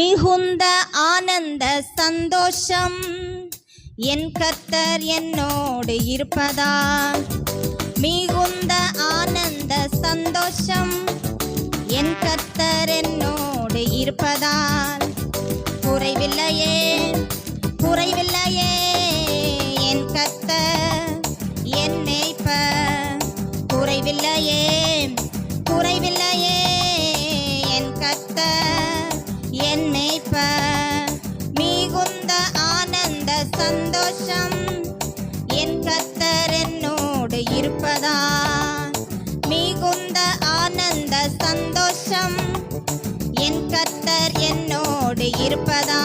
மிகுந்த ஆனந்த சந்தோஷம் என் கர்த்தர் என்னோடு இருப்பதா? மிகுந்த ஆனந்த சந்தோஷம் என் கர்த்தர் என்னோடு இருப்பதா? இருப்பதா